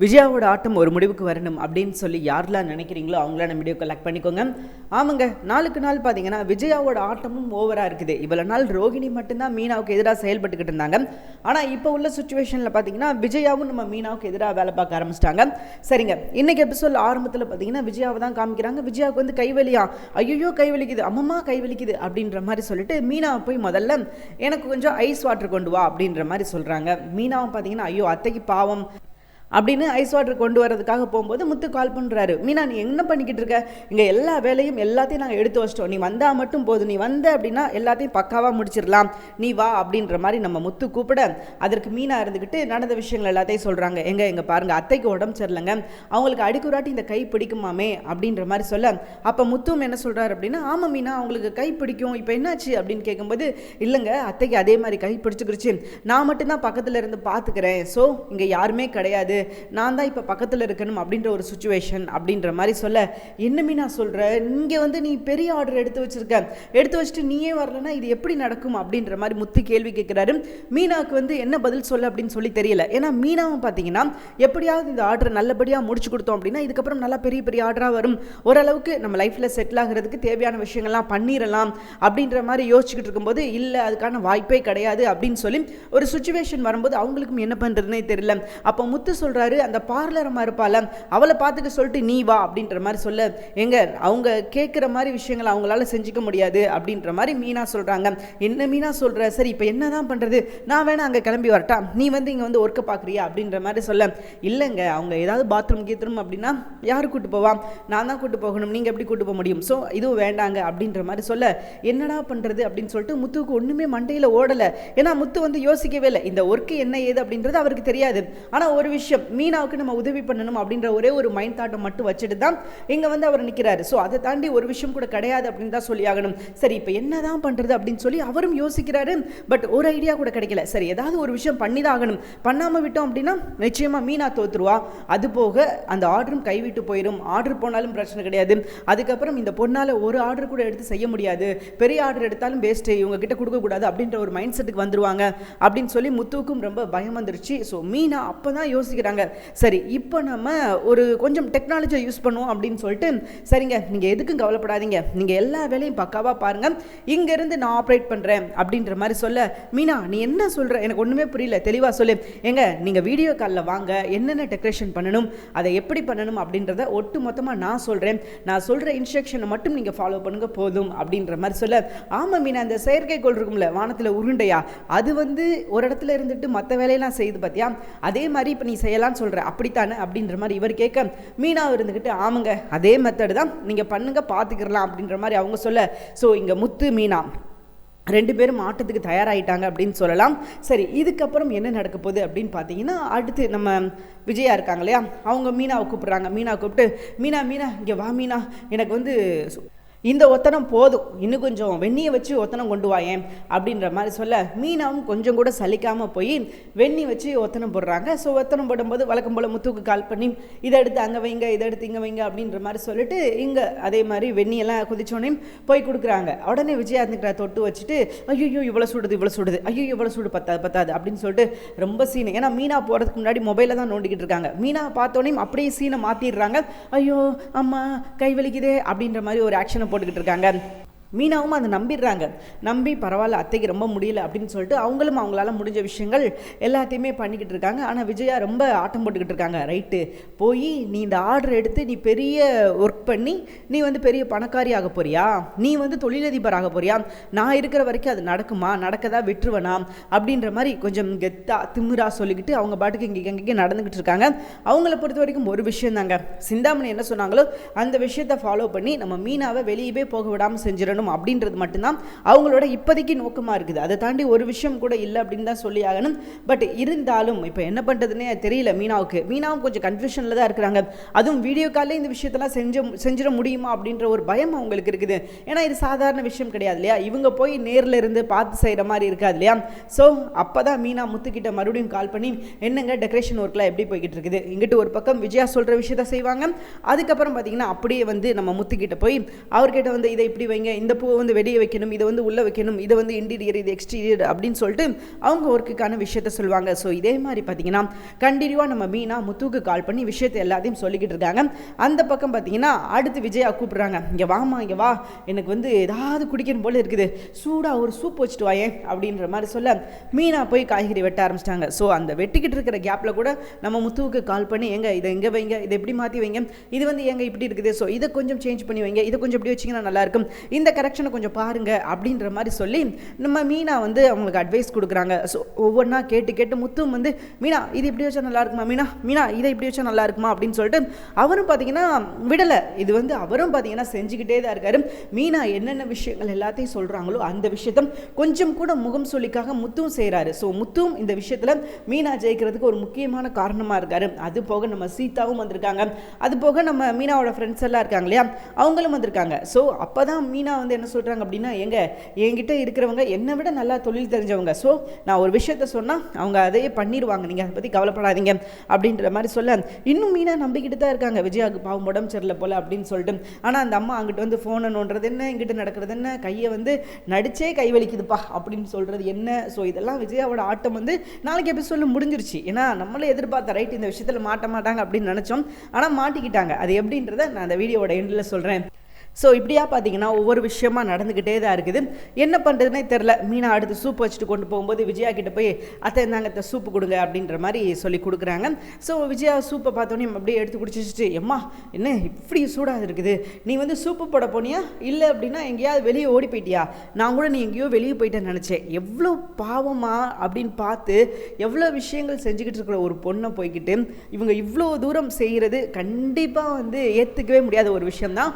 விஜயாவோட ஆட்டம் ஒரு முடிவுக்கு வரணும் அப்படின்னு சொல்லி யாரெல்லாம் நினைக்கிறீங்களோ அவங்களாம் நம்ம வீடியோ கலெக்ட் பண்ணிக்கோங்க. ஆமாங்க நாளுக்கு நாள் பார்த்தீங்கன்னா விஜயாவோட ஆட்டமும் ஓவராக இருக்குது. இவ்வளோ நாள் ரோகிணி மட்டும்தான் மீனாவுக்கு எதிராக செயல்பட்டுக்கிட்டு இருந்தாங்க. ஆனால் இப்போ உள்ள சுச்சுவேஷனில் பார்த்தீங்கன்னா விஜயாவும் நம்ம மீனாவுக்கு எதிராக வேலை பார்க்க ஆரம்பிச்சிட்டாங்க. சரிங்க இன்றைக்கி எபிசோட் ஆரம்பத்தில் பார்த்தீங்கன்னா விஜயாவை தான் காமிக்கிறாங்க. விஜயாவுக்கு வந்து கைவலியா ஐயோ கை வலிக்குது. அம்மம்மா கை வலிக்குது அப்படின்ற மாதிரி சொல்லிட்டு மீனாவை போய் முதல்ல எனக்கு கொஞ்சம் ஐஸ் வாட்டர் கொண்டு வா அப்படின்ற மாதிரி சொல்கிறாங்க மீனாவும் பார்த்தீங்கன்னா ஐயோ அத்தைக்கு பாவம். அப்படின்னு ஐஸ் வாட்டர் கொண்டு வரதுக்காக போகும்போது முத்து கால் பண்ணுறாரு மீனா நீ என்ன பண்ணிக்கிட்டு இருக்க? இங்கே எல்லா வேலையும் எல்லாத்தையும் நாங்கள் எடுத்து வச்சிட்டோம். நீ வந்தால் மட்டும் போதும். நீ வந்த அப்படின்னா எல்லாத்தையும் பக்காவாக முடிச்சிடலாம். நீ வா அப்படின்ற மாதிரி நம்ம முத்து கூப்பிட அதற்கு மீனா இருந்துக்கிட்டு நடந்த விஷயங்கள் எல்லாத்தையும் சொல்கிறாங்க எங்கே எங்கே பாருங்கள் அத்தைக்கு உடம்பு சரியில்லைங்க. அவங்களுக்கு அடிக்குறாட்டி இந்த கை பிடிக்குமாமே அப்படின்ற மாதிரி சொல்ல அப்போ முத்தும் என்ன சொல்கிறாரு அப்படின்னா ஆமாம் மீனா அவங்களுக்கு கை பிடிக்கும். இப்போ என்னாச்சு? அப்படின்னு கேட்கும்போது இல்லைங்க அத்தைக்கு அதே மாதிரி கை பிடிச்சிக்கிருச்சு. நான் மட்டும்தான் பக்கத்தில் இருந்து பார்த்துக்கிறேன் ஸோ இங்கே யாருமே கிடையாது. நான் தான் இப்போ பக்கத்தில் இருக்கணும் அப்படின்ற ஒரு சுச்சுவேஷன் அப்படின்ற மாதிரி சொல்ல என்ன மீனா சொல்கிறேன் இங்கே வந்து நீ பெரிய ஆர்டர் எடுத்து வச்சிருக்க. எடுத்து வச்சுட்டு நீயே வரலன்னா இது எப்படி நடக்கும்? அப்படின்ற மாதிரி முத்து கேள்வி கேட்குறாரு. மீனாவுக்கு வந்து என்ன பதில் சொல்ல அப்படின்னு சொல்லி தெரியல. ஏன்னா மீனாவும் பார்த்தீங்கன்னா எப்படியாவது இந்த ஆர்டர் நல்லபடியாக முடிச்சு கொடுத்தோம் அப்படின்னா இதுக்கப்புறம் நல்லா பெரிய பெரிய ஆர்டராக வரும். ஓரளவுக்கு நம்ம லைஃப்பில் செட்டில் ஆகிறதுக்கு தேவையான விஷயங்கள்லாம் பண்ணிடலாம் அப்படின்ற மாதிரி யோசிச்சுக்கிட்டு இருக்கும்போது இல்லை அதுக்கான வாய்ப்பே கிடையாது அப்படின்னு சொல்லி ஒரு சுச்சுவேஷன் வரும்போது அவங்களுக்கும் என்ன பண்ணுறதுனே தெரியல. அப்போ முத்து சொல்கிறாரு அந்த பார்லரமாக இருப்பாள் அவளை பார்த்துக்க சொல்லிட்டு நீ வா அப்படின்ற மாதிரி சொல்ல எங்க அவங்க கேட்குற மாதிரி விஷயங்களை அவங்களால செஞ்சுக்க முடியாது அப்படின்ற மாதிரி மீனா சொல்கிறாங்க என்ன மீனா சொல்கிற சரி இப்போ என்ன தான் பண்ணுறது நான் வேணா அங்கே கிளம்பி வரட்டா. நீ வந்து இங்கே வந்து ஒர்க்கை பார்க்குறியா அப்படின்ற மாதிரி சொல்ல. இல்லைங்க அவங்க ஏதாவது பாத்ரூம் கீத்ரூம் அப்படின்னா யார் கூட்டு போவா? நான் தான் கூட்டு போகணும். நீங்கள் எப்படி கூட்டு போக முடியும்? ஸோ இதுவும் வேண்டாங்க அப்படின்ற மாதிரி சொல்ல என்னடா பண்ணுறது அப்படின்னு சொல்லிட்டு முத்துவுக்கு ஒன்றுமே மண்டையில் ஓடலை. ஏன்னா முத்து வந்து யோசிக்கவே இல்லை. இந்த ஒர்க்கு என்ன ஏது அப்படின்றது அவருக்கு தெரியாது. ஆனால் ஒரு விஷயம் மீனாவுக்கு நம்ம உதவி பண்ணணும் அப்படின்ற ஒரே ஒரு மைண்ட் தாட்டை மட்டும் வச்சுட்டு தான் இங்கே வந்து அவர் நிற்கிறாரு ஸோ அதை தாண்டி ஒரு விஷயம் கூட கிடையாது அப்படின்னு தான் சொல்லி ஆகணும். சரி இப்போ என்ன தான் பண்ணுறது அப்படின்னு சொல்லி அவரும் யோசிக்கிறாரு. பட் ஒரு ஐடியா கூட கிடைக்கல. சரி ஏதாவது ஒரு விஷயம் பண்ணி தான் ஆகணும். பண்ணாமல் விட்டோம் அப்படின்னா நிச்சயமாக மீனா தோத்துருவா. அது போக அந்த ஆர்டரும் கைவிட்டு போயிடும் ஆர்டர் போனாலும் பிரச்சனை கிடையாது. அதுக்கப்புறம் இந்த பொண்ணால் ஒரு ஆர்டர் கூட எடுத்து செய்ய முடியாது. பெரிய ஆர்டர் எடுத்தாலும் வேஸ்ட்டு இவங்க கிட்ட கொடுக்கக்கூடாது அப்படின்ற ஒரு மைண்ட் செட்டுக்கு வந்துருவாங்க அப்படின்னு சொல்லி முத்துவுக்கும் ரொம்ப பயம் வந்துருச்சு. ஸோ மீனா அப்போ தான் யோசிக்கிறாங்க சரி இப்போ நம்ம ஒரு கொஞ்சம் டெக்னாலஜியை யூஸ் பண்ணுவோம் அப்படின்னு சொல்லிட்டு சரிங்க நீங்கள் எதுக்கும் கவலைப்படாதீங்க. நீங்கள் எல்லா வேலையும் பக்காவாக பாருங்கள் இங்கேருந்து நான் ஆப்ரேட் பண்ணுறேன் அப்படின்ற மாதிரி சொல்ல மீனா நீ என்ன சொல்கிற எனக்கு ஒன்றுமே புரியல. தெளிவாக சொல்லு. எங்க நீங்கள் வீடியோ காலில் வாங்க. என்னென்ன டெக்கரேஷன் பண்ணணும்? அதை எப்படி பண்ணணும்? அப்படின்றத ஒட்டு மொத்தமாக நான் சொல்கிறேன் நான் சொல்கிற இன்ஸ்ட்ரக்ஷனை மட்டும் நீங்கள் ஃபாலோ பண்ணுங்க போதும் அப்படின்ற மாதிரி சொல்ல ஆமாம் மீனா அந்த செயற்கைக்கோள் இருக்கும்ல வானத்தில் உருண்டையா? அது வந்து ஒரு இடத்துல இருந்துட்டு மற்ற வேலையெல்லாம் செய்யுது பார்த்தியா அதே மாதிரி இப்போ நீ செய்யலாம்னு சொல்கிற அப்படித்தானே? அப்படின்ற மாதிரி இவர் கேட்க மீனாவை இருந்துக்கிட்டு ஆமாங்க அதே மெத்தடு தான். நீங்கள் பண்ணுங்க பார்த்துக்கிறலாம் அப்படின்ற மாதிரி அவங்க சொல்ல ஸோ இங்கே முத்து மீனா ரெண்டு பேரும் ஆட்டத்துக்கு தயாராகிட்டாங்க அப்படின்னு சொல்லலாம். சரி இதுக்கப்புறம் என்ன நடக்க போகுது அப்படின்னு பார்த்தீங்கன்னா அடுத்து நம்ம விஜயா இருக்காங்க இல்லையா? அவங்க மீனாவை கூப்பிட்றாங்க. மீனா கூப்பிட்டு மீனா மீனா இங்கே வா மீனா. எனக்கு வந்து இந்த ஒத்தனம் போதும். இன்னும் கொஞ்சம் வெந்நியை வச்சு ஒத்தனம் கொண்டு வாயேன் அப்படின்ற மாதிரி சொல்ல மீனாவும் கொஞ்சம் கூட சலிக்காமல் போய் வெந்நி வச்சு ஒத்தனம் போடுறாங்க. ஸோ ஒத்தனம் போடும்போது வழக்கம் போல் முத்துக்கு கால் பண்ணி இதை எடுத்து அங்கே வைங்க இதை எடுத்து இங்கே வைங்க அப்படின்ற மாதிரி சொல்லிட்டு இங்கே அதே மாதிரி வெந்நியெல்லாம் குதிச்சோடனே போய் கொடுக்குறாங்க. உடனே விஜயா இருந்துக்கிற தொட்டு வச்சுட்டு ஐயோ இவ்வளோ சுடுது இவ்வளோ சுடுது. ஐயோ இவ்வளோ சூடு பத்தாது பத்தாது அப்படின்னு சொல்லிட்டு ரொம்ப சீனு. ஏன்னா மீனா போகிறதுக்கு முன்னாடி மொபைலில் தான் நோண்டிக்கிட்டு இருக்காங்க. மீனா பார்த்தோன்னே அப்படியே சீனை மாற்றிடுறாங்க ஐயோ அம்மா கை வலிக்குதே அப்படின்ற மாதிரி ஒரு ஆக்ஷனை போட்டுக்கிட்டு இருக்காங்க. மீனாவும் அதை நம்பிடுறாங்க. நம்பி பரவாயில்ல அத்தைக்கு ரொம்ப முடியல அப்படின்னு சொல்லிட்டு அவங்களும் அவங்களால முடிஞ்ச விஷயங்கள் எல்லாத்தையுமே பண்ணிக்கிட்டு இருக்காங்க. ஆனால் விஜயா ரொம்ப ஆட்டம் போட்டுக்கிட்டு இருக்காங்க. ரைட்டு போய் நீ இந்த ஆர்டர் எடுத்து நீ பெரிய ஒர்க் பண்ணி நீ வந்து பெரிய பணக்காரி ஆக போறியா? நீ வந்து தொழிலதிபர் ஆக போறியா? நான் இருக்கிற வரைக்கும் அது நடக்குமா? நடக்கதா? விட்டுருவனா? அப்படின்ற மாதிரி கொஞ்சம் கெத்தா திமிரா சொல்லிக்கிட்டு அவங்க பாட்டுக்கு இங்கே இங்கே நடந்துக்கிட்டு இருக்காங்க. அவங்கள பொறுத்த வரைக்கும் ஒரு விஷயம் தாங்க சிந்தாமணி என்ன சொன்னாங்களோ அந்த விஷயத்தை ஃபாலோ பண்ணி நம்ம மீனாவை வெளியவே போக விடாமல் செஞ்சிடணும். பண்ணணும் அப்படின்றது மட்டும்தான் அவங்களோட இப்போதைக்கு நோக்கமாக இருக்குது. அதை தாண்டி ஒரு விஷயம் கூட இல்லை அப்படின்னு தான் சொல்லி ஆகணும். பட் இருந்தாலும் இப்போ என்ன பண்ணுறதுனே தெரியல மீனாவுக்கு. மீனாவும் கொஞ்சம் கன்ஃபியூஷனில் தான் இருக்கிறாங்க. அதுவும் வீடியோ காலில் இந்த விஷயத்தெல்லாம் செஞ்சு செஞ்சிட முடியுமா அப்படின்ற ஒரு பயம் அவங்களுக்கு இருக்குது. ஏன்னா இது சாதாரண விஷயம் கிடையாது இல்லையா? இவங்க போய் நேரில் இருந்து பார்த்து செய்கிற மாதிரி இருக்காது இல்லையா? ஸோ அப்போ தான் மீனா முத்துக்கிட்ட மறுபடியும் கால் பண்ணி என்னங்க டெக்கரேஷன் ஒர்க்லாம் எப்படி போய்கிட்டு இருக்குது? இங்கிட்டு ஒரு பக்கம் விஜயா சொல்கிற விஷயத்த செய்வாங்க. அதுக்கப்புறம் பார்த்தீங்கன்னா அப்படியே வந்து நம்ம முத்துக்கிட்ட போய் அவர்கிட்ட வந்து இதை இப்படி வைங்க இந்த இந்த பூவை வந்து வெளியே வைக்கணும் இதை வந்து உள்ளே வைக்கணும் இதை வந்து இன்டீரியர் இது எக்ஸ்டீரியர் அப்படின்னு சொல்லிட்டு அவங்க ஒர்க்குக்கான விஷயத்த சொல்லுவாங்க. ஸோ இதே மாதிரி பார்த்தீங்கன்னா கண்டினியூவாக நம்ம மீனா முத்துவுக்கு கால் பண்ணி விஷயத்தை எல்லாத்தையும் சொல்லிக்கிட்டு இருக்காங்க. அந்த பக்கம் பார்த்தீங்கன்னா அடுத்து விஜயா கூப்பிட்றாங்க. இங்கே வாமா இங்கே வா. எனக்கு வந்து ஏதாவது குடிக்கணும் போல இருக்குது. சூடாக ஒரு சூப் வச்சுட்டு வாயேன் அப்படின்ற மாதிரி சொல்ல மீனா போய் காய்கறி வெட்ட ஆரம்பிச்சிட்டாங்க. ஸோ அந்த வெட்டிக்கிட்டு இருக்கிற கேப்பில் கூட நம்ம முத்துவுக்கு கால் பண்ணி எங்க இதை எங்கே வைங்க இதை எப்படி மாற்றி வைங்க? இது வந்து எங்க இப்படி இருக்குது? ஸோ இதை கொஞ்சம் சேஞ்ச் பண்ணி வைங்க. இதை கொஞ்சம் இப்படி வச்சிங்கன்னா நல்லாயிருக்கும் இந்த கரெக்ஷனை கொஞ்சம் பாருங்க அப்படின்ற மாதிரி சொல்லி நம்ம மீனா வந்து அவங்களுக்கு அட்வைஸ் கொடுக்குறாங்க. ஸோ ஒவ்வொன்றா கேட்டு கேட்டு முத்தும் வந்து மீனா இது இப்படி வச்சா நல்லா இருக்குமா? மீனா மீனா இதை இப்படி வச்சா நல்லா இருக்குமா? அப்படின்னு சொல்லிட்டு அவரும் பார்த்தீங்கன்னா விடலை. இது வந்து அவரும் பார்த்தீங்கன்னா செஞ்சுக்கிட்டே தான் இருக்காரு. மீனா என்னென்ன விஷயங்கள் எல்லாத்தையும் சொல்கிறாங்களோ அந்த விஷயத்த கொஞ்சம் கூட முகம் சொல்லிக்காக முத்தும் செய்கிறாரு ஸோ முத்தும் இந்த விஷயத்தில் மீனா ஜெயிக்கிறதுக்கு ஒரு முக்கியமான காரணமாக இருக்காரு. அது போக நம்ம சீதாவும் வந்திருக்காங்க. அது போக நம்ம மீனாவோட ஃப்ரெண்ட்ஸ் எல்லாம் இருக்காங்க இல்லையா? அவங்களும் வந்திருக்காங்க. ஸோ அப்போ தான் மீனா வந்து என்ன சொல்கிறாங்க அப்படின்னா எங்க என்கிட்ட இருக்கிறவங்க என்னை விட நல்லா தொழில் தெரிஞ்சவங்க. ஸோ நான் ஒரு விஷயத்த சொன்னால் அவங்க அதையே பண்ணிடுவாங்க நீங்கள் அதை பற்றி கவலைப்படாதீங்க. அப்படின்ற மாதிரி சொல்ல இன்னும் மீனா நம்பிக்கிட்டு தான் இருக்காங்க. விஜயாவுக்கு பாவம் உடம்பு சரியில்லை போல் அப்படின்னு சொல்லிட்டு. ஆனால் அந்த அம்மா அங்கிட்டு வந்து ஃபோனை நோண்டுறது என்ன இங்கிட்டு நடக்கிறது என்ன கையை வந்து நடிச்சே கை வலிக்குதுப்பா அப்படின்னு சொல்கிறது என்ன? ஸோ இதெல்லாம் விஜயாவோட ஆட்டம் வந்து நாளைக்கு எபிசோடில் முடிஞ்சிருச்சு. ஏன்னா நம்மளே எதிர்பார்த்த ரைட் இந்த விஷயத்தில் மாட்ட மாட்டாங்க அப்படின்னு நினச்சோம். ஆனால் மாட்டிக்கிட்டாங்க. அது எப்படின்றத நான் அந்த வீடியோவோட எண்டில் சொல்கிறேன் ஸோ இப்படியா பார்த்தீங்கன்னா ஒவ்வொரு விஷயமா நடந்துக்கிட்டே தான் இருக்குது. என்ன பண்ணுறதுனே தெரில மீனா அடுத்து சூப் வச்சுட்டு கொண்டு போகும்போது விஜயா கிட்ட போய் அத்தை இந்தாங்க அத்தை சூப்பு கொடுங்க அப்படின்ற மாதிரி சொல்லி கொடுக்குறாங்க. ஸோ விஜயா சூப்பை பார்த்தோன்னே அப்படியே எடுத்து குடிச்சிட்டு எம்மா என்ன இப்படி சூடாக இருக்குது? நீ வந்து சூப்பு போட போனியா? இல்லை அப்படின்னா எங்கேயாவது வெளியே ஓடி போயிட்டியா? நான் கூட நீ எங்கேயோ வெளியே போயிட்டேன்னு நினச்சேன். எவ்வளோ பாவமா அப்படின்னு பார்த்து எவ்வளோ விஷயங்கள் செஞ்சுக்கிட்டு இருக்கிற ஒரு பொண்ணை போய்கிட்டு இவங்க இவ்வளோ தூரம் செய்கிறது கண்டிப்பாக வந்து ஏற்றுக்கவே முடியாத ஒரு விஷயம்தான்.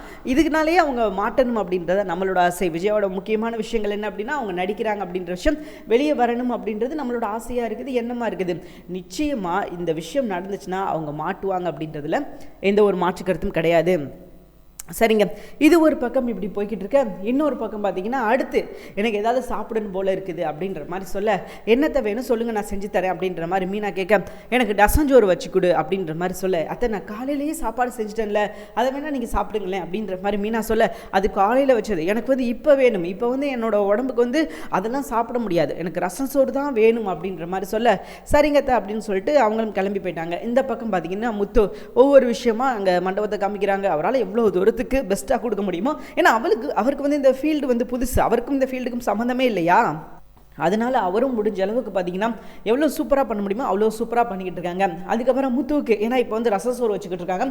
இதுக்குனாலேயே அவங்க மாட்டணும் அப்படின்றத நம்மளோட ஆசை. விஜயாவோட முக்கியமான விஷயங்கள் என்ன அப்படின்னா அவங்க நடிக்கிறாங்க அப்படின்ற விஷயம் வெளியே வரணும் அப்படின்றது நம்மளோட ஆசையாக இருக்குது எண்ணமாக இருக்குது. நிச்சயமாக இந்த விஷயம் நடந்துச்சுன்னா அவங்க மாட்டுவாங்க அப்படின்றதுல எந்த ஒரு மாற்று கருத்தும் கிடையாது. சரிங்க. இது ஒரு பக்கம் இப்படி போய்கிட்டு இருக்க. இன்னொரு பக்கம் பார்த்தீங்கன்னா அடுத்து எனக்கு ஏதாவது சாப்பிடணும் போல இருக்குது அப்படின்ற மாதிரி சொல்ல என்னத்தை வேணும்? சொல்லுங்கள் நான் செஞ்சு தரேன் அப்படின்ற மாதிரி மீனா கேட்க எனக்கு டசஞ்சோறு வச்சு கொடு அப்படின்ற மாதிரி சொல்ல அத்தை நான் காலையிலேயே சாப்பாடு செஞ்சுட்டேன்ல. அதை வேணால் நீங்கள் சாப்பிடுங்களேன் அப்படின்ற மாதிரி மீனா சொல்ல அது காலையில் வச்சது. எனக்கு வந்து இப்போ வேணும். இப்போ வந்து என்னோட உடம்புக்கு வந்து அதெல்லாம் சாப்பிட முடியாது. எனக்கு ரசம் சோறு தான் வேணும் அப்படின்ற மாதிரி சொல்ல சரிங்கத்தை அப்படின்னு சொல்லிட்டு அவங்களும் கிளம்பி போயிட்டாங்க. இந்த பக்கம் பார்த்தீங்கன்னா முத்து ஒவ்வொரு விஷயமா அங்கே மண்டபத்தை காமிக்கிறாங்க. அவரால் எவ்வளோ தூரம் தூரத்துக்கு பெஸ்ட்டாக கொடுக்க முடியுமோ? ஏன்னா அவளுக்கு அவருக்கு வந்து இந்த ஃபீல்டு வந்து புதுசு. அவருக்கும் இந்த ஃபீல்டுக்கும் சம்மந்தமே இல்லையா? அதனால் அவரும் முடிஞ்ச அளவுக்கு பார்த்தீங்கன்னா எவ்வளோ சூப்பராக பண்ண முடியுமோ அவ்வளோ சூப்பராக பண்ணிக்கிட்டு இருக்காங்க. அதுக்கப்புறம் முத்துவுக்கு ஏன்னா இப்போ வந்து ரசசோறு வச்சுக்கிட்டு இருக்காங்க.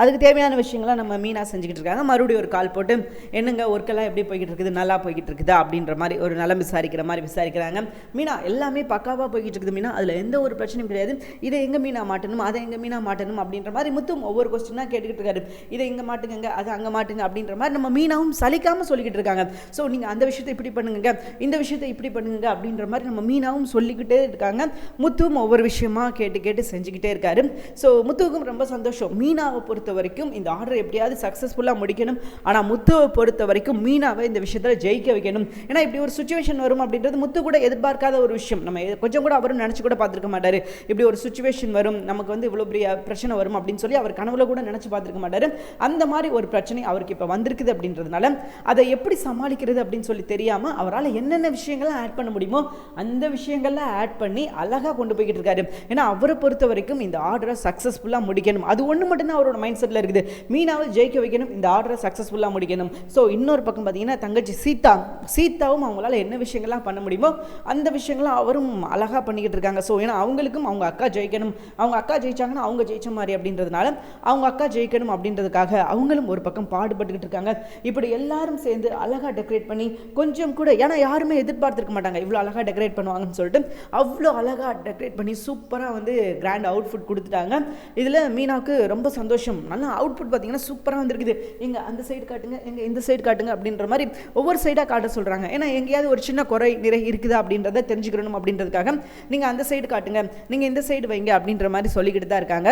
அதுக்கு தேவையான விஷயங்கள்லாம் நம்ம மீனாக செஞ்சுக்கிட்டு இருக்காங்க. மறுபடியும் ஒரு கால் போட்டு என்னங்க ஒர்க்கெல்லாம் எப்படி போய்கிட்டு இருக்குது நல்லா போய்கிட்டு இருக்குதா அப்படின்ற மாதிரி ஒரு நலம் விசாரிக்கிற மாதிரி விசாரிக்கிறாங்க. மீனா எல்லாமே பக்காவாக போய்கிட்டு இருக்குது மீனா. அதில் எந்த ஒரு பிரச்சனையும் கிடையாது. இதை எங்கே மீனா மாட்டணும்? அதை எங்கே மீனா மாட்டணும்? அப்படின்ற மாதிரி முத்தும் ஒவ்வொரு கொஸ்டினாக கேட்டுக்கிட்டு இருக்காரு. இதை இங்கே மாட்டுங்க அதை அங்கே மாட்டுங்க அப்படின்ற மாதிரி நம்ம மீனாவும் சலிக்காமல் சொல்லிக்கிட்டு இருக்காங்க. ஸோ நீங்கள் அந்த விஷயத்தை இப்படி பண்ணுங்க இந்த விஷயத்தை இப்படி பண்ணுங்க அப்படின்ற மாதிரி நம்ம மீனாவும் சொல்லிக்கிட்டே இருக்காங்க. முத்துவும் ஒவ்வொரு விஷயமா கேட்டு கேட்டு செஞ்சுக்கிட்டே இருக்காரு. ஸோ முத்துவுக்கும் ரொம்ப சந்தோஷம். மீனாவை பொறுத்த பொறுத்த வரைக்கும் இந்த ஆர்டர் எப்படியாவது சக்ஸஸ்ஃபுல்லாக முடிக்கணும். ஆனால் முத்துவை பொறுத்த வரைக்கும் மீனாவை இந்த விஷயத்தில் ஜெயிக்க வைக்கணும். ஏன்னா இப்படி ஒரு சுச்சுவேஷன் வரும் அப்படின்றது முத்து கூட எதிர்பார்க்காத ஒரு விஷயம். நம்ம கொஞ்சம் கூட அவரும் நினச்சி கூட பார்த்துருக்க மாட்டார். இப்படி ஒரு சுச்சுவேஷன் வரும் நமக்கு வந்து இவ்வளோ பெரிய பிரச்சனை வரும் அப்படின்னு சொல்லி அவர் கனவுல கூட நினச்சி பார்த்துருக்க மாட்டார். அந்த மாதிரி ஒரு பிரச்சனை அவருக்கு இப்போ வந்திருக்குது அப்படின்றதுனால அதை எப்படி சமாளிக்கிறது அப்படின்னு சொல்லி தெரியாமல் அவரால் என்னென்ன விஷயங்கள்லாம் ஆட் பண்ண முடியுமோ அந்த விஷயங்கள்லாம் ஆட் பண்ணி அழகாக கொண்டு போய்கிட்டு இருக்காரு. ஏன்னா அவரை பொறுத்த வரைக்கும் இந்த ஆர்டரை சக்ஸஸ்ஃபுல்லாக முடிக்கணும். அது ஒன்று மட்டும்தான் அவரோட மைண்ட் செட்டில் இருக்குது. மீனாவை ஜெயிக்க வைக்கணும் இந்த ஆர்டரை சக்ஸஸ்ஃபுல்லாக முடிக்கணும். ஸோ இன்னொரு பக்கம் பார்த்தீங்கன்னா தங்கச்சி சீதா. சீதாவும் அவங்களால என்ன விஷயங்கள்லாம் பண்ண முடியுமோ அந்த விஷயங்கள்லாம் அவரும் அழகாக பண்ணிக்கிட்டு இருக்காங்க. ஸோ ஏன்னா அவங்களுக்கும் அவங்க அக்கா ஜெயிக்கணும். அவங்க அக்கா ஜெயிச்சாங்கன்னா அவங்க ஜெயிச்ச மாதிரி அப்படின்றதுனால அவங்க அக்கா ஜெயிக்கணும் அப்படின்றதுக்காக அவங்களும் ஒரு பக்கம் பாடுபட்டுக்கிட்டு இருக்காங்க. இப்படி எல்லாரும் சேர்ந்து அழகாக டெக்கரேட் பண்ணி கொஞ்சம் கூட ஏன்னா யாருமே எதிர்பார்த்திருக்க மாட்டாங்க. இவ்வளோ அழகாக டெக்கரேட் பண்ணுவாங்கன்னு சொல்லிட்டு அவ்வளோ அழகாக டெக்கரேட் பண்ணி சூப்பராக வந்து கிராண்ட் அவுட்ஃபுட் கொடுத்துட்டாங்க. இதில் மீனாவுக்கு ரொம்ப சந்தோஷம். நல்லா அவுட்புட் பார்த்தீங்கன்னா சூப்பராக வந்திருக்குது. எங்கள் அந்த சைடு காட்டுங்க எங்கள் இந்த சைடு காட்டுங்க அப்படின்ற மாதிரி ஒவ்வொரு சைடாக காட்ட சொல்கிறாங்க ஏன்னா எங்கேயாவது ஒரு சின்ன குறை நிறை இருக்குதா அப்படின்றத தெரிஞ்சுக்கணும் அப்படின்றதுக்காக நீங்கள் அந்த சைடு காட்டுங்க. நீங்கள் இந்த சைடு வைங்க அப்படின்ற மாதிரி சொல்லிக்கிட்டு தான் இருக்காங்க.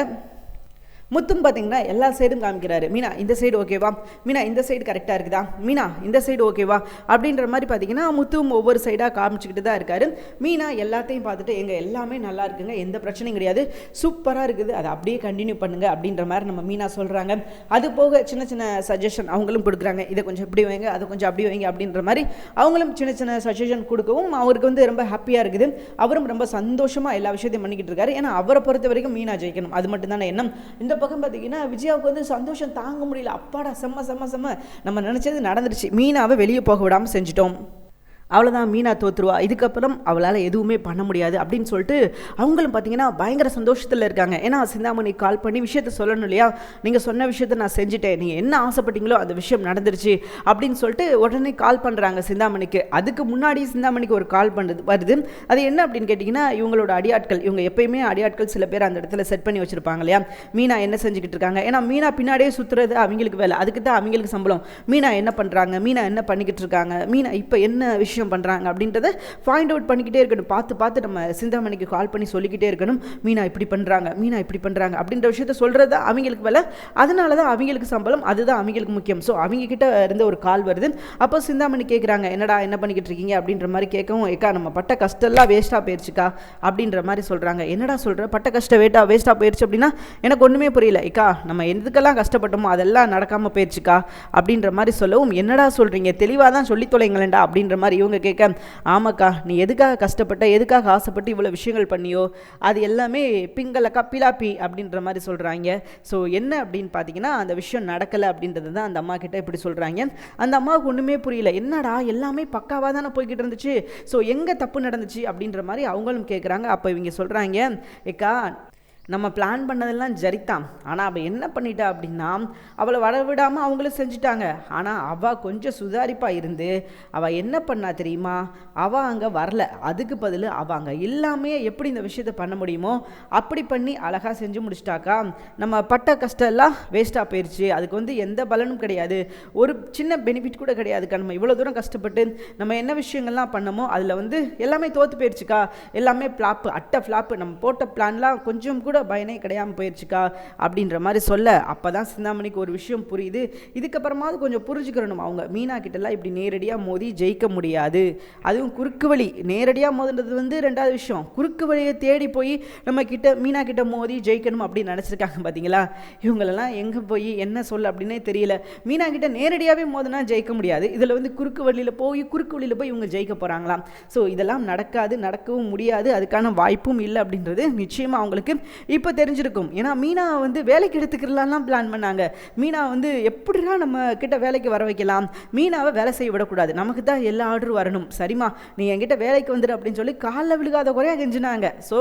முத்தும் பார்த்தீங்கன்னா எல்லா சைடும் காமிக்கிறாரு. மீனா இந்த சைடு ஓகேவா மீனா இந்த சைடு கரெக்டாக இருக்குதா? மீனா இந்த சைடு ஓகேவா அப்படின்ற மாதிரி பார்த்தீங்கன்னா முத்தும் ஒவ்வொரு சைடாக காமிச்சிக்கிட்டு தான் இருக்காரு. மீனா எல்லாத்தையும் பார்த்துட்டு எங்கள் எல்லாமே நல்லா இருக்குங்க எந்த பிரச்சனையும் கிடையாது. சூப்பராக இருக்குது. அதை அப்படியே கண்டினியூ பண்ணுங்க அப்படின்ற மாதிரி நம்ம மீனா சொல்கிறாங்க அது போக சின்ன சின்ன சஜஷன் அவங்களும் கொடுக்குறாங்க. இதை கொஞ்சம் இப்படி வைங்க அதை கொஞ்சம் அப்படி வைங்க அப்படின்ற மாதிரி அவங்களும் சின்ன சின்ன சஜஷன் கொடுக்கவும் அவருக்கு வந்து ரொம்ப ஹாப்பியாக இருக்குது. அவரும் ரொம்ப சந்தோஷமாக எல்லா விஷயத்தையும் பண்ணிக்கிட்டு இருக்காரு. ஏன்னா அவரை பொறுத்த வரைக்கும் மீனா ஜெயிக்கணும். அது மட்டும்தானே எண்ணம். இந்த பக்கம் பார்த்தீங்கன்னா விஜயாவுக்கு வந்து சந்தோஷம் தாங்க முடியல. அப்பாடா செம்ம செம்ம செம்ம. நம்ம நினச்சது நடந்துருச்சு. மீனாவை வெளியே போக விடாமல் செஞ்சிட்டோம். அவ்வளோதான் மீனா தோத்துருவா. இதுக்கப்புறம் அவளால் எதுவுமே பண்ண முடியாது அப்படின்னு சொல்லிட்டு அவங்களும் பார்த்தீங்கன்னா பயங்கர சந்தோஷத்தில் இருக்காங்க. ஏன்னா சிந்தாமணி கால் பண்ணி விஷயத்த சொல்லணும் இல்லையா? நீங்கள் சொன்ன விஷயத்த நான் செஞ்சுட்டேன். நீங்கள் என்ன ஆசைப்பட்டீங்களோ அந்த விஷயம் நடந்துருச்சு அப்படின்னு சொல்லிட்டு உடனே கால் பண்ணுறாங்க சிந்தாமணிக்கு. அதுக்கு முன்னாடி சிந்தாமணிக்கு ஒரு கால் பண்ணுறது வருது. அது என்ன அப்படின்னு கேட்டிங்கன்னா இவங்களோட அடியாட்கள் இவங்க எப்பயுமே அடியாட்கள் சில பேர் அந்த இடத்துல செட் பண்ணி வச்சுருப்பாங்க இல்லையா? மீனா என்ன செஞ்சுக்கிட்டு இருக்காங்க? ஏன்னா மீனா பின்னாடியே சுற்றுறது அவங்களுக்கு வேலை. அதுக்கு தான் அவங்களுக்கு சம்பளம். மீனா என்ன பண்ணுறாங்க மீனா என்ன பண்ணிக்கிட்டு இருக்காங்க? மீனா இப்போ என்ன விஷயம் விஷயம் பண்ணுறாங்க அப்படின்றத ஃபைண்ட் அவுட் பண்ணிக்கிட்டே இருக்கணும். பார்த்து பார்த்து நம்ம சிந்தாமணிக்கு கால் பண்ணி சொல்லிக்கிட்டே இருக்கணும். மீனா இப்படி பண்ணுறாங்க மீனா இப்படி பண்ணுறாங்க அப்படின்ற விஷயத்த சொல்கிறது தான் அவங்களுக்கு வேலை. அதனால தான் அவங்களுக்கு சம்பளம் அதுதான் அவங்களுக்கு முக்கியம். ஸோ அவங்க கிட்ட இருந்து ஒரு கால் வருது. அப்போ சிந்தாமணி கேட்குறாங்க என்னடா என்ன பண்ணிக்கிட்டு இருக்கீங்க? அப்படின்ற மாதிரி கேட்கவும் ஏக்கா நம்ம பட்ட கஷ்டம்லாம் வேஸ்ட்டாக போயிடுச்சுக்கா அப்படின்ற மாதிரி சொல்கிறாங்க என்னடா சொல்கிற பட்ட கஷ்டம் வேட்டா வேஸ்ட்டாக போயிடுச்சு அப்படின்னா எனக்கு ஒன்றுமே புரியல. ஏக்கா நம்ம எதுக்கெல்லாம் கஷ்டப்பட்டோமோ அதெல்லாம் நடக்காமல் போயிடுச்சுக்கா அப்படின்ற மாதிரி சொல்லவும் என்னடா சொல்கிறீங்க தெளிவாக தான் சொல்லி தொலைங்களேன்டா. அப்படின்ற மாதிரி இவங்க கேட்க ஆமாக்கா நீ எதுக்காக கஷ்டப்பட்ட எதுக்காக ஆசைப்பட்டு இவ்வளோ விஷயங்கள் பண்ணியோ அது எல்லாமே பிங்களக்கா பிலாப்பி அப்படின்ற மாதிரி சொல்கிறாங்க ஸோ என்ன அப்படின்னு பார்த்தீங்கன்னா அந்த விஷயம் நடக்கலை அப்படின்றது தான் அந்த அம்மா கிட்ட இப்படி சொல்கிறாங்க அந்த அம்மாவுக்கு ஒன்றுமே புரியல. என்னடா எல்லாமே பக்காவாக தானே போய்கிட்டு இருந்துச்சு? ஸோ எங்கே தப்பு நடந்துச்சு? அப்படின்ற மாதிரி அவங்களும் கேட்குறாங்க அப்போ இவங்க சொல்கிறாங்க ஏக்கா நம்ம பிளான் பண்ணதெல்லாம் ஜரித்தான். ஆனால் அவள் என்ன பண்ணிட்டா அப்படின்னா அவளை வர விடாமல் அவங்களும் செஞ்சுட்டாங்க. ஆனால் அவள் கொஞ்சம் சுதாரிப்பாக இருந்து அவள் என்ன பண்ணா தெரியுமா? அவள் அங்கே வரல. அதுக்கு பதில் அவள் அங்கே எல்லாமே எப்படி இந்த விஷயத்த பண்ண முடியுமோ அப்படி பண்ணி அழகாக செஞ்சு முடிச்சிட்டாக்கா நம்ம பட்ட கஷ்டம் எல்லாம் வேஸ்ட்டாக போயிடுச்சு அதுக்கு வந்து எந்த பலனும் கிடையாது. ஒரு சின்ன பெனிஃபிட் கூட கிடையாதுக்கா நம்ம இவ்வளோ தூரம் கஷ்டப்பட்டு நம்ம என்ன விஷயங்கள்லாம் பண்ணமோ அதில் வந்து எல்லாமே தோற்று போயிடுச்சுக்கா எல்லாமே ஃப்ளாப்பு அட்டை ஃப்ளாப்பு நம்ம போட்ட பிளான்லாம் கொஞ்சம் கூட பயனே கிடையாமல் போயிடுச்சுக்கா அப்படின்ற மாதிரி சொல்ல. அப்போ தான் சிந்தாமணிக்கு ஒரு விஷயம் புரியுது. இதுக்கப்புறமாவது கொஞ்சம் புரிஞ்சுக்கிறணும். அவங்க மீனா கிட்டலாம் இப்படி நேரடியாக மோதி ஜெயிக்க முடியாது. அதுவும் குறுக்கு வழி. நேரடியாக மோதுன்றது வந்து ரெண்டாவது விஷயம். குறுக்கு வழியை தேடி போய் நம்ம கிட்ட மீனா கிட்ட மோதி ஜெயிக்கணும் அப்படின்னு நினச்சிருக்காங்க பார்த்தீங்களா இவங்களெல்லாம் எங்கே போய் என்ன சொல்ல அப்படின்னே தெரியல. மீனா கிட்ட நேரடியாகவே மோதினா ஜெயிக்க முடியாது. இதில் வந்து குறுக்கு வழியில் போய் குறுக்கு வழியில் போய் இவங்க ஜெயிக்க போகிறாங்களாம் ஸோ இதெல்லாம் நடக்காது நடக்கவும் முடியாது. அதுக்கான வாய்ப்பும் இல்லை அப்படின்றது நிச்சயமாக அவங்களுக்கு இப்போ தெரிஞ்சிருக்கும். ஏன்னா மீனா வந்து வேலைக்கு எடுத்துக்கிறலாம் பிளான் பண்ணாங்க. மீனா வந்து எப்படிலாம் நம்ம கிட்ட வேலைக்கு வர வைக்கலாம்? மீனாவை வேலை செய்ய விடக்கூடாது. நமக்கு தான் எல்லா ஆர்டரும் வரணும். சரிம்மா நீ என்கிட்ட வேலைக்கு வந்துடு அப்படின்னு சொல்லி காலில் விழுகாத குறையாக கெஞ்சினாங்க. ஸோ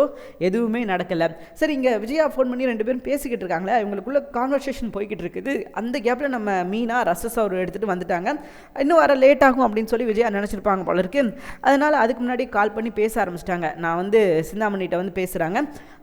எதுவுமே நடக்கலை. சரி இங்கே விஜயா ஃபோன் பண்ணி ரெண்டு பேரும் பேசிக்கிட்டு இருக்காங்களே இவங்களுக்குள்ள கான்வர்சேஷன் போய்கிட்டு இருக்குது. அந்த கேப்பில் நம்ம மீனா ரசஸ் அவர் எடுத்துகிட்டு வந்துட்டாங்க. இன்னும் வர லேட் ஆகும் அப்படின்னு சொல்லி விஜயா நினச்சிருப்பாங்க போல இருக்கு. அதனால் அதுக்கு முன்னாடி கால் பண்ணி பேச ஆரம்பிச்சிட்டாங்க. நான் வந்து சிந்தாமணிகிட்ட வந்து பேசுகிறாங்க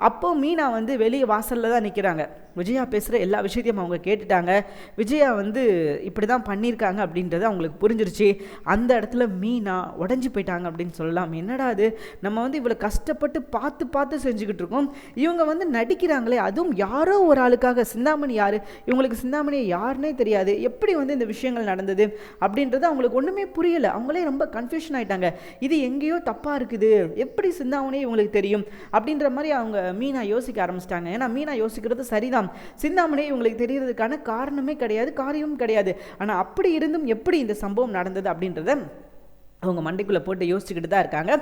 அப்போது மீனா வந்து வெளியே வாசலில் தான் நிற்கிறாங்க விஜயா பேசுகிற எல்லா விஷயத்தையும் அவங்க கேட்டுட்டாங்க. விஜயா வந்து இப்படி தான் பண்ணியிருக்காங்க அப்படின்றது அவங்களுக்கு புரிஞ்சிருச்சு. அந்த இடத்துல மீனா உடஞ்சி போயிட்டாங்க அப்படின்னு சொல்லலாம். என்னடா அது? நம்ம வந்து இவ்வளோ கஷ்டப்பட்டு பார்த்து பார்த்து செஞ்சுக்கிட்டு இருக்கோம். இவங்க வந்து நடிக்கிறாங்களே அதுவும் யாரோ ஒரு ஆளுக்காக. சிந்தாமணி யார்? இவங்களுக்கு சிந்தாமணி யாருன்னே தெரியாது. எப்படி வந்து இந்த விஷயங்கள் நடந்தது அப்படின்றது அவங்களுக்கு ஒன்றுமே புரியலை. அவங்களே ரொம்ப கன்ஃபியூஷன் ஆயிட்டாங்க. இது எங்கேயோ தப்பாக இருக்குது. எப்படி சிந்தாமணி இவங்களுக்கு தெரியும்? அப்படின்ற மாதிரி அவங்க மீனா யோசிக்க ஆரம்பிச்சிட்டாங்க. ஏன்னா மீனா யோசிக்கிறது சரிதான். சிந்தாமணி இவங்களுக்கு தெரியறதுக்கான காரணமே கிடையாது காரியமும் கிடையாது. ஆனால் அப்படி இருந்தும் எப்படி இந்த சம்பவம் நடந்தது அப்படின்றத அவங்க மண்டைக்குள்ளே போட்டு யோசிச்சுக்கிட்டு தான் இருக்காங்க.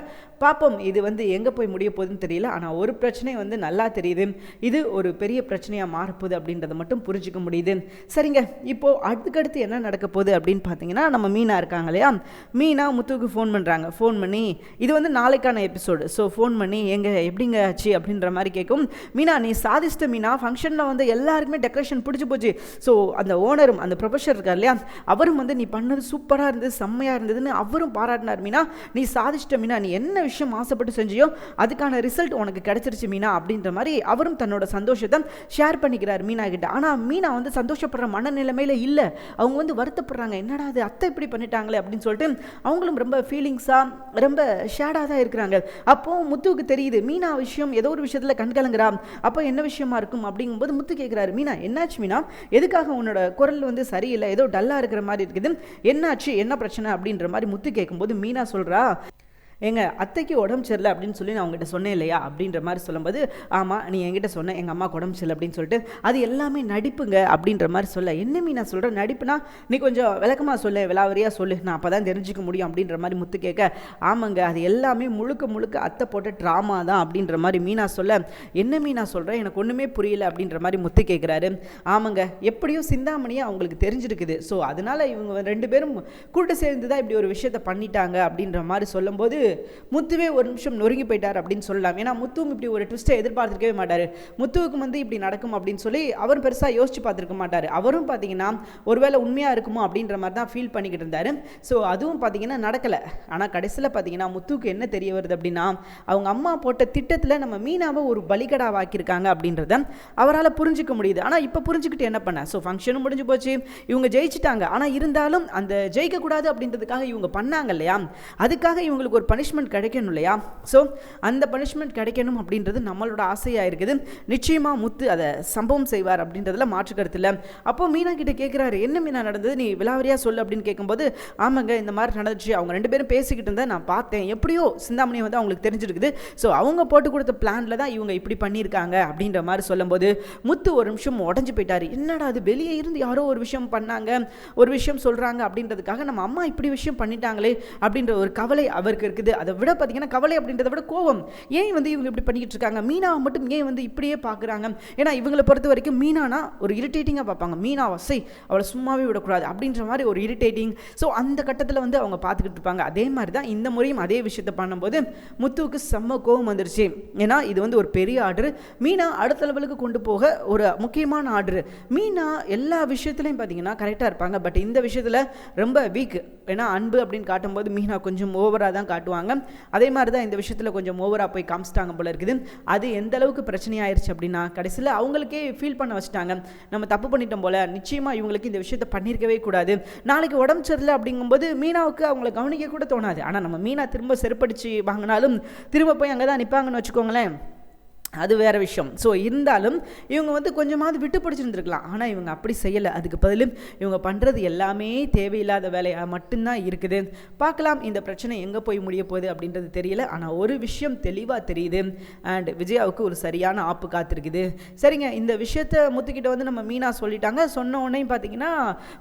பார்ப்போம் இது வந்து எங்கே போய் முடிய போகுதுன்னு தெரியல. ஆனால் ஒரு பிரச்சனை வந்து நல்லா தெரியுது. இது ஒரு பெரிய பிரச்சனையாக மாறப்போகுது அப்படின்றத மட்டும் புரிஞ்சிக்க முடியுது. சரிங்க இப்போது அடுத்தடுத்து என்ன நடக்க போகுது அப்படின்னு பார்த்தீங்கன்னா நம்ம மீனா இருக்காங்க இல்லையா? மீனா முத்துவுக்கு ஃபோன் பண்ணுறாங்க ஃபோன் பண்ணி இது வந்து நாளைக்கான எபிசோடு ஸோ ஃபோன் பண்ணி எங்கே எப்படிங்க ஆச்சு? அப்படின்ற மாதிரி கேட்கும். மீனா நீ சாதிச்சிட்ட மீனா ஃபங்க்ஷனில் வந்து எல்லாருக்குமே டெக்கரேஷன் பிடிச்சி போச்சு. ஸோ அந்த ஓனரும் அந்த ப்ரொஃபஸர் இருக்கார் இல்லையா? அவரும் வந்து நீ பண்ணது சூப்பராக இருந்தது செம்மையாக இருந்ததுன்னு அவரும் பாராட்டு பாராட்டினார் மீனா நீ சாதிச்சிட்ட மீனா நீ என்ன விஷயம் ஆசைப்பட்டு செஞ்சியோ அதுக்கான ரிசல்ட் உனக்கு கிடைச்சிருச்சு மீனா அப்படின்ற மாதிரி அவரும் தன்னோட சந்தோஷத்தை ஷேர் பண்ணிக்கிறார் மீனா கிட்ட. ஆனால் மீனா வந்து சந்தோஷப்படுற மனநிலைமையில் இல்லை. அவங்க வந்து வருத்தப்படுறாங்க என்னடா அது அத்தை இப்படி பண்ணிட்டாங்களே அப்படின்னு சொல்லிட்டு அவங்களும் ரொம்ப ஃபீலிங்ஸாக ரொம்ப ஷேடாக தான் இருக்கிறாங்க. அப்போது முத்துவுக்கு தெரியுது மீனா விஷயம் ஏதோ ஒரு விஷயத்தில் கண்கலங்குறா அப்போ என்ன விஷயமா இருக்கும்? அப்படிங்கும்போது முத்து கேட்குறாரு மீனா என்னாச்சு மீனா? எதுக்காக உன்னோட குரல் வந்து சரியில்லை? ஏதோ டல்லாக இருக்கிற மாதிரி இருக்குது. என்னாச்சு? என்ன பிரச்சனை? அப்படின்ற மாதிரி முத்து கேட்கும் போது மீனா சொல்கிறா எங்கள் அத்தைக்கு உடம்பு சரியில்லை அப்படின்னு சொல்லி நான் உங்ககிட்ட சொன்னேன் இல்லையா? அப்படின்ற மாதிரி சொல்லும்போது ஆமாம் நீ என்கிட்ட சொன்ன எங்கள் அம்மாவுக்கு உடம்பு சரியில்லை அப்படின்னு சொல்லிட்டு அது எல்லாமே நடிப்புங்க அப்படின்ற மாதிரி சொல்ல. என்னமே நான் சொல்கிறேன் நடிப்புனா நீ கொஞ்சம் விளக்கமாக சொல்லு விலாவரியாக சொல்லு. நான் அப்போ தான் தெரிஞ்சுக்க முடியும் அப்படின்ற மாதிரி முத்து கேட்க ஆமாங்க அது எல்லாமே முழுக்க முழுக்க அத்தை போட்ட ட்ராமா தான் அப்படின்ற மாதிரி மீனா சொல்ல. என்ன மீனா சொல்கிறேன் எனக்கு ஒன்றுமே புரியல அப்படின்ற மாதிரி முத்து கேட்குறாரு ஆமாங்க எப்படியோ சிந்தாமணியாக அவங்களுக்கு தெரிஞ்சிருக்குது. ஸோ அதனால் இவங்க ரெண்டு பேரும் கூட்டு சேர்ந்து தான் இப்படி ஒரு விஷயத்தை பண்ணிட்டாங்க அப்படின்ற மாதிரி சொல்லும்போது முத்துவே ஒரு நிமிஷம் நொறுங்கி போயிட்டார் அப்படின்னு சொல்லலாம். ஏன்னா முத்துவும் இப்படி ஒரு ட்விஸ்ட்டை எதிர்பார்த்துருக்கவே மாட்டார். முத்துவுக்கு வந்து இப்படி நடக்கும் அப்படின்னு சொல்லி அவர் பெருசாக யோசிச்சு பார்த்துருக்க மாட்டார். அவரும் பார்த்தீங்கன்னா ஒருவேளை உண்மையாக இருக்குமோ அப்படின்ற மாதிரி தான் ஃபீல் பண்ணிக்கிட்டு இருந்தார். ஸோ அதுவும் பார்த்தீங்கன்னா நடக்கலை. ஆனால் கடைசியில் பார்த்தீங்கன்னா முத்துவுக்கு என்ன தெரிய வருது அப்படின்னா அவங்க அம்மா போட்ட திட்டத்தில் நம்ம மீனாவை ஒரு பலிகடாவாக்கியிருக்காங்க அப்படின்றத அவரால் புரிஞ்சிக்க முடியுது. ஆனால் இப்போ புரிஞ்சுக்கிட்டு என்ன பண்ண? ஸோ ஃபங்க்ஷனும் முடிஞ்சு போச்சு. இவங்க ஜெயிச்சிட்டாங்க. ஆனால் இருந்தாலும் அந்த ஜெயிக்கக்கூடாது அப்படின்றதுக்காக இவங்க பண்ணாங்க இல்லையா? அதுக்காக இவங்களுக்கு ஒரு பனிஷ்மெண்ட் கிடைக்கணும் இல்லையா? ஸோ அந்த பனிஷ்மெண்ட் கிடைக்கணும் அப்படின்றது நம்மளோட ஆசையாக இருக்குது. நிச்சயமாக முத்து அதை சம்பவம் செய்வார் அப்படின்றதுல மாற்று கருத்தில் அப்போது மீனா கிட்டே கேட்குறாரு என்ன மீனா நடந்தது? நீ விலாவரியாக சொல்லு அப்படின்னு கேட்கும்போது ஆமாங்க இந்த மாதிரி நடந்துச்சு. அவங்க ரெண்டு பேரும் பேசிக்கிட்டு இருந்தால் நான் பார்த்தேன். எப்படியோ சிந்தாமணி வந்து அவங்களுக்கு தெரிஞ்சிருக்குது. ஸோ அவங்க போட்டு கொடுத்த பிளானில் தான் இவங்க இப்படி பண்ணியிருக்காங்க அப்படின்ற மாதிரி சொல்லும்போது முத்து ஒரு நிமிஷம் உடஞ்சி போயிட்டாரு. என்னடா அது? வெளியே இருந்து யாரோ ஒரு விஷயம் பண்ணாங்க. ஒரு விஷயம் சொல்கிறாங்க அப்படின்றதுக்காக நம்ம அம்மா இப்படி விஷயம் பண்ணிட்டாங்களே அப்படின்ற ஒரு கவலை அவருக்கு இருக்குது. அதை விட பார்த்தீங்கன்னா கவலை அப்படின்றத விட கோவம் ஏன் வந்து இவங்க இப்படி பண்ணிக்கிட்டு இருக்காங்க? மீனாவை மட்டும் ஏன் வந்து இப்படியே பார்க்குறாங்க? ஏன்னா இவங்களை பொறுத்த வரைக்கும் மீனானா ஒரு இரிட்டேட்டிங்காக பார்ப்பாங்க. மீனா வசை அவளை சும்மாவே விடக்கூடாது அப்படின்ற மாதிரி ஒரு இரிட்டேட்டிங் ஸோ அந்த கட்டத்தில் வந்து அவங்க பார்த்துக்கிட்டு இருப்பாங்க. அதே மாதிரி தான் இந்த முறையும் அதே விஷயத்தை பண்ணும்போது முத்துவுக்கு செம்ம கோவம் வந்துருச்சு. ஏன்னா இது வந்து ஒரு பெரிய ஆர்டர் மீனா அடுத்த லெவலுக்கு கொண்டு போக ஒரு முக்கியமான ஆர்டர் மீனா எல்லா விஷயத்துலையும் பார்த்தீங்கன்னா கரெக்டாக இருப்பாங்க. பட் இந்த விஷயத்தில் ரொம்ப வீக் ஏன்னா அன்பு அப்படின்னு காட்டும்போது மீனா கொஞ்சம் ஓவராக தான் காட்டுவாங்க. அதே மாதிரி தான் இந்த விஷயத்தில் கொஞ்சம் ஓவராக போய் காமிச்சிட்டாங்க போல இருக்குது. அது எந்த அளவுக்கு பிரச்சனையாயிருச்சு அப்படின்னா கடைசியில் அவங்களுக்கே ஃபீல் பண்ண வச்சுட்டாங்க. நம்ம தப்பு பண்ணிட்டோம் போல நிச்சயமாக இவங்களுக்கு இந்த விஷயத்தை பண்ணியிருக்கவே கூடாது. நாளைக்கு உடம்பு சரியில்லை அப்படிங்கும்போது மீனாவுக்கு அவங்கள கவனிக்க கூட தோணாது. ஆனால் நம்ம மீனா திரும்ப செருப்படிச்சு வாங்கினாலும் திரும்ப போய் அங்கே தான் நிற்பாங்கன்னு வச்சுக்கோங்களேன். அது வேற விஷயம். ஸோ இருந்தாலும் இவங்க வந்து கொஞ்சமாவது விட்டு பிடிச்சிருந்துருக்கலாம். ஆனால் இவங்க அப்படி செய்யலை. அதுக்கு பதில் இவங்க பண்ணுறது எல்லாமே தேவையில்லாத வேலையாக மட்டும்தான் இருக்குது. பார்க்கலாம் இந்த பிரச்சனை எங்கே போய் முடிய போகுது அப்படின்றது தெரியல. ஆனால் ஒரு விஷயம் தெளிவாக தெரியுது. அண்ட் விஜயாவுக்கு ஒரு சரியான ஆப்பு காத்திருக்குது. சரிங்க இந்த விஷயத்த முத்துக்கிட்ட வந்து நம்ம மீனா சொல்லிட்டாங்க. சொன்ன உடனே பார்த்தீங்கன்னா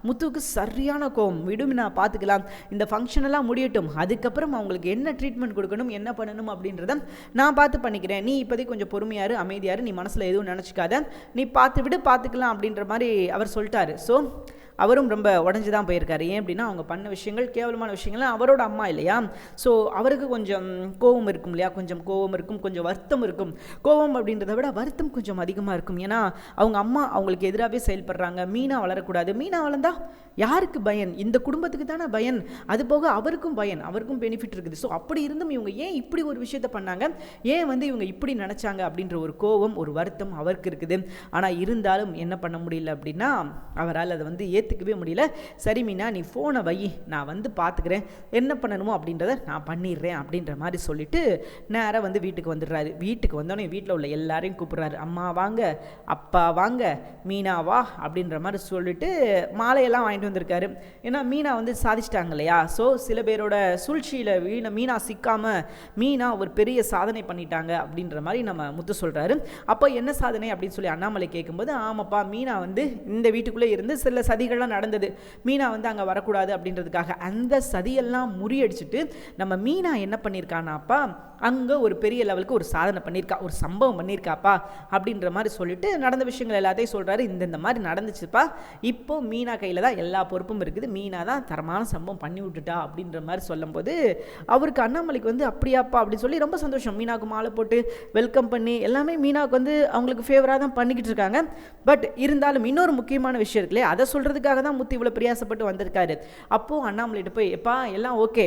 முத்துவுக்கு சரியான கோம் விடும் நான் பார்த்துக்கலாம் இந்த ஃபங்க்ஷனெல்லாம் முடியட்டும். அதுக்கப்புறம் அவங்களுக்கு என்ன ட்ரீட்மெண்ட் கொடுக்கணும் என்ன பண்ணணும் அப்படின்றத நான் பார்த்து பண்ணிக்கிறேன். நீ இப்போதைக்கு கொஞ்சம் பொறுமையாரு அமைதியாரு நீ மனசில் எதுவும் நினச்சிக்காத. நீ பார்த்து விடு பார்த்துக்கலாம் அப்படின்ற மாதிரி அவர் சொல்லிட்டாரு. ஸோ அவரும் ரொம்ப உடஞ்சி தான் போயிருக்காரு. ஏன் அப்படின்னா அவங்க பண்ண விஷயங்கள் கேவலமான விஷயங்கள்லாம் அவரோட அம்மா இல்லையா? ஸோ அவருக்கு கொஞ்சம் கோபம் இருக்கும் இல்லையா? கொஞ்சம் கோபம் இருக்கும் கொஞ்சம் வருத்தம் இருக்கும். கோபம் அப்படின்றத விட வருத்தம் கொஞ்சம் அதிகமாக இருக்கும். ஏன்னா அவங்க அம்மா அவங்களுக்கு எதிராகவே செயல்படுறாங்க. மீனா வளரக்கூடாது. மீனா வளர்ந்தா யாருக்கு பயன்? இந்த குடும்பத்துக்கு தானே பயன்? அது போக அவருக்கும் பயன். அவருக்கும் பெனிஃபிட் இருக்குது. ஸோ அப்படி இருந்தும் இவங்க ஏன் இப்படி ஒரு விஷயத்த பண்ணாங்க? ஏன் வந்து இவங்க இப்படி நினச்சாங்க அப்படின்ற ஒரு கோபம் ஒரு வருத்தம் அவருக்கு இருக்குது. ஆனால் இருந்தாலும் என்ன பண்ண முடியல அப்படின்னா அவரால் அதை வந்து ஏற்று ஏற்றுக்கவே முடியல. சரி மீனா நீ ஃபோனை வை. நான் வந்து பார்த்துக்கிறேன் என்ன பண்ணணுமோ அப்படின்றத நான் பண்ணிடுறேன் அப்படின்ற மாதிரி சொல்லிட்டு நேராக வந்து வீட்டுக்கு வந்துடுறாரு. வீட்டுக்கு வந்தோடனே வீட்டில் உள்ள எல்லாரையும் கூப்பிட்றாரு. அம்மா வாங்க. அப்பா வாங்க. மீனா வா. அப்படின்ற மாதிரி சொல்லிட்டு மாலையெல்லாம் வாங்கிட்டு வந்திருக்காரு. ஏன்னா மீனா வந்து சாதிச்சிட்டாங்க இல்லையா? ஸோ சில பேரோட சூழ்ச்சியில் வீணை மீனா சிக்காமல் மீனா ஒரு பெரிய சாதனை பண்ணிட்டாங்க. அப்படின்ற மாதிரி நம்ம முத்து சொல்கிறாரு அப்போ என்ன சாதனை அப்படின்னு சொல்லி அண்ணாமலை கேட்கும்போது ஆமாப்பா மீனா வந்து இந்த வீட்டுக்குள்ளே இருந்து சில சதிகள்லாம் நடந்தது. மீனா வந்து அங்கே வரக்கூடாது அப்படின்றதுக்காக அந்த சதியெல்லாம் முறியடிச்சிட்டு நம்ம மீனா என்ன பண்ணியிருக்கானாப்பா அங்கே ஒரு பெரிய லெவலுக்கு ஒரு சாதனை பண்ணியிருக்கா ஒரு சம்பவம் பண்ணியிருக்காப்பா அப்படின்ற மாதிரி சொல்லிட்டு நடந்த விஷயங்கள் எல்லாத்தையும் சொல்கிறாரு இந்த இந்த மாதிரி நடந்துச்சுப்பா. இப்போ மீனா கையில் தான் எல்லா பொறுப்பும் இருக்குது. மீனா தான் தரமான சம்பவம் பண்ணி விட்டுட்டா அப்படின்ற மாதிரி சொல்லும்போது அவருக்கு அண்ணாமலைக்கு வந்து அப்படியாப்பா அப்படின்னு சொல்லி ரொம்ப சந்தோஷம். மீனாவுக்கு மாலை போட்டு வெல்கம் பண்ணி எல்லாமே மீனாவுக்கு வந்து அவங்களுக்கு ஃபேவராக தான் பண்ணிக்கிட்டு இருக்காங்க. பட் இருந்தாலும் இன்னொரு முக்கியமான விஷயம் இருக்குல்லையே அதை சொல்கிறதுக்காக தான் முத்து இவ்வளோ பிரியாசப்பட்டு வந்திருக்காரு. அப்போது அண்ணாமலைகிட்ட போய் எப்பா எல்லாம் ஓகே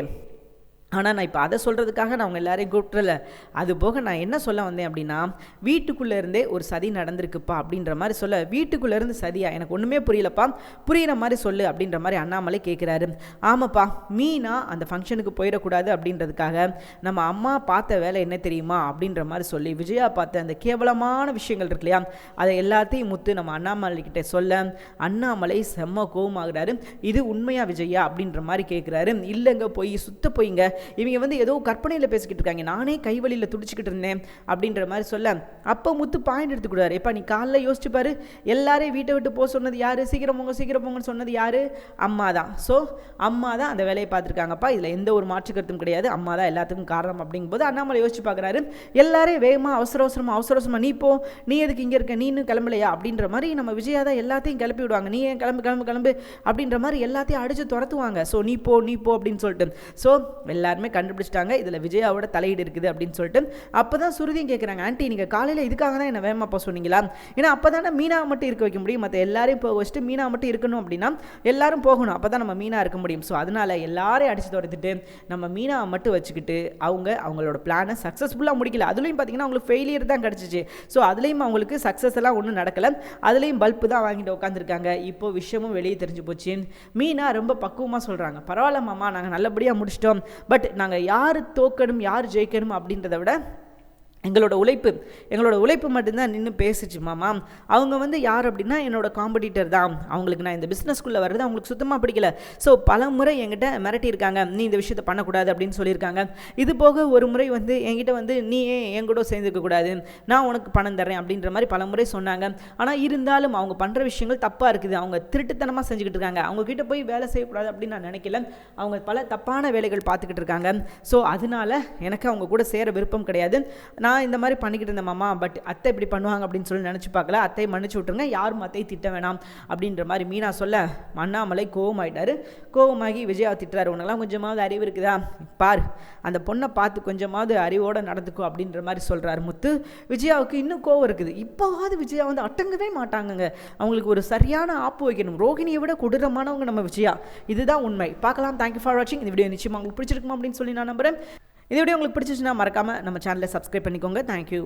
ஆனால் நான் இப்போ அதை சொல்கிறதுக்காக நான் அவங்க எல்லாரையும் கூப்பிட்றல அது போக நான் என்ன சொல்ல வந்தேன் அப்படின்னா வீட்டுக்குள்ளே இருந்தே ஒரு சதி நடந்திருக்குப்பா அப்படின்ற மாதிரி சொல்ல. வீட்டுக்குள்ளேருந்து சதியா? எனக்கு ஒன்றுமே புரியலப்பா. புரியிற மாதிரி சொல்லு அப்படின்ற மாதிரி அண்ணாமலை கேட்குறாரு ஆமாப்பா மீனா அந்த ஃபங்க்ஷனுக்கு போயிடக்கூடாது அப்படின்றதுக்காக நம்ம அம்மா பார்த்த வேலை என்ன தெரியுமா? அப்படின்ற மாதிரி சொல்லி விஜயா பார்த்த அந்த கேவலமான விஷயங்கள் இருக்கு இல்லையா? அதை எல்லாத்தையும் முத்து நம்ம அண்ணாமலை கிட்ட சொல்ல அண்ணாமலை செம்ம கோவமாகிறாரு. இது உண்மையா விஜயா? அப்படின்ற மாதிரி கேட்குறாரு இல்லைங்க போய் சுத்த போய்ங்க. இவங்க வந்து ஏதோ கற்பனையில் பேசிக்கிட்டு இருக்காங்க. நானே கைவழியில் துடிச்சிக்கிட்டு இருந்தேன் அப்படின்ற மாதிரி சொல்ல அப்போ முத்து பாயிண்ட் எடுத்துக்கிடுவார். எப்பா நீ காலைல யோசிச்சு பாரு. எல்லாரையும் வீட்டை விட்டு போக சொன்னது யார்? சீக்கிரம் போங்க சீக்கிரம் போங்கன்னு சொன்னது யார்? அம்மா தான். ஸோ அம்மா தான் அந்த வேலையை பார்த்துருக்காங்கப்பா இதில் எந்த ஒரு மாற்று கருத்தும் கிடையாது. அம்மா தான் எல்லாத்துக்கும் காரணம் அப்படிங்கும்போது அண்ணாமலை யோசிச்சு பார்க்குறாரு. எல்லாரையும் வேகமாக அவசர அவசரமாக அவசர அவசரமாக நீ போ நீ எதுக்கு இங்கே இருக்க? நீனு கிளம்பலையா? அப்படின்ற மாதிரி நம்ம விஜயா தான் எல்லாத்தையும் கிளப்பி விடுவாங்க. நீ ஏன் கிளம்பு கிளம்பு கிளம்பு? அப்படின்ற மாதிரி எல்லாத்தையும் அடித்து துரத்துவாங்க. ஸோ நீ போ நீ போ அப்படின்னு சொல்லிட்டு. ஸோ எல்லா எல்லாருமே கண்டுபிடிச்சிட்டாங்க. இதில் விஜயாவோட தலையீடு இருக்குது அப்படின்னு சொல்லிட்டு. அப்போ தான் சுருதியும் கேட்குறாங்க ஆண்டி நீங்கள் காலையில் இதுக்காக தான் என்ன வேகமாக போக சொன்னீங்களா? ஏன்னா அப்போ தானே மீனா மட்டும் இருக்க வைக்க முடியும். மற்ற எல்லாரையும் போக வச்சுட்டு மீனா மட்டும் இருக்கணும் அப்படின்னா எல்லாரும் போகணும். அப்போ தான் நம்ம மீனா இருக்க முடியும். ஸோ அதனால் எல்லாரையும் அடித்து துரத்துட்டு நம்ம மீனாவை மட்டும் வச்சுக்கிட்டு அவங்க அவங்களோட பிளானை சக்ஸஸ்ஃபுல்லாக முடிக்கல. அதுலேயும் பார்த்தீங்கன்னா அவங்களுக்கு ஃபெயிலியர் தான் கிடச்சிச்சு. ஸோ அதுலேயும் அவங்களுக்கு சக்ஸஸ் எல்லாம் ஒன்றும் நடக்கலை. அதுலேயும் பல்ப்பு தான் வாங்கிட்டு உட்காந்துருக்காங்க இப்போ விஷயமும் வெளியே தெரிஞ்சு போச்சு. மீனா ரொம்ப பக்குவமாக சொல்கிறாங்க பரவாயில்ல மாமா நாங்கள் நல்லபடியாக முடிச்சிட்டோம். பட் நாங்கள் யார் தோக்கணும் யார் ஜெயிக்கணும் அப்படின்றத விட எங்களோட உழைப்பு எங்களோட உழைப்பு மட்டும்தான் நின்று பேசுச்சு மாமா. அவங்க வந்து யார் அப்படின்னா என்னோட காம்படிட்டர் தான். அவங்களுக்கு நான் இந்த பிஸ்னஸ்க்குள்ளே வர்றது அவங்களுக்கு சுத்தமாக பிடிக்கல. ஸோ பல முறை என்கிட்ட மிரட்டியிருக்காங்க. நீ இந்த விஷயத்தை பண்ணக்கூடாது அப்படின்னு சொல்லியிருக்காங்க. இது போக ஒரு முறை வந்து என்கிட்ட வந்து நீ ஏன் என் கூட சேர்ந்துருக்கக்கூடாது நான் உனக்கு பணம் தரேன் அப்படின்ற மாதிரி பல முறை சொன்னாங்க. ஆனால் இருந்தாலும் அவங்க பண்ணுற விஷயங்கள் தப்பாக இருக்குது. அவங்க திருட்டுத்தனமாக செஞ்சுக்கிட்டு இருக்காங்க. அவங்கக்கிட்ட போய் வேலை செய்யக்கூடாது அப்படின்னு நான் நினைக்கல. அவங்க பல தப்பான வேலைகள் பார்த்துக்கிட்டு இருக்காங்க. ஸோ அதனால எனக்கு அவங்க கூட சேர விருப்பம் கிடையாது. நான் நான் இந்த மாதிரி பண்ணிக்கிட்டு இருந்தேன் மாமா பட் அத்தை இப்படி பண்ணுவாங்க அப்படின்னு சொல்லி நினச்சி பார்க்கல. அத்தை மன்னிச்சு விட்ருங்க யாரும் அத்தை திட்ட வேணாம் அப்படின்ற மாதிரி மீனா சொல்ல அண்ணாமலை கோவமாயிட்டாரு. கோவமாகி விஜயா திட்டுறாரு. உனக்கெல்லாம் கொஞ்சமாவது அறிவு இருக்குதா? பார் அந்த பொண்ணை பார்த்து கொஞ்சமாவது அறிவோடு நடந்துக்கும் அப்படின்ற மாதிரி சொல்கிறாரு முத்து. விஜயாவுக்கு இன்னும் கோவம் இருக்குது. இப்போவாவது விஜயா வந்து அட்டங்கவே மாட்டாங்கங்க. அவங்களுக்கு ஒரு சரியான ஆப்பு வைக்கணும். ரோகிணியை விட கொடூரமானவங்க நம்ம விஜயா. இதுதான் உண்மை. பார்க்கலாம். தேங்க்யூ ஃபார் வாட்சிங் இந்த வீடியோ நிச்சயமாக உங்களுக்கு பிடிச்சிருக்குமா அப்படின்னு சொல்லி நான் நம்புகிறேன் இதோடய உங்களுக்கு பிடிச்சிச்சுன்னா மறக்காமல் நம்ம சேனலை சப்ஸ்கிரைப் பண்ணிக்கோங்க. தேங்க்யூ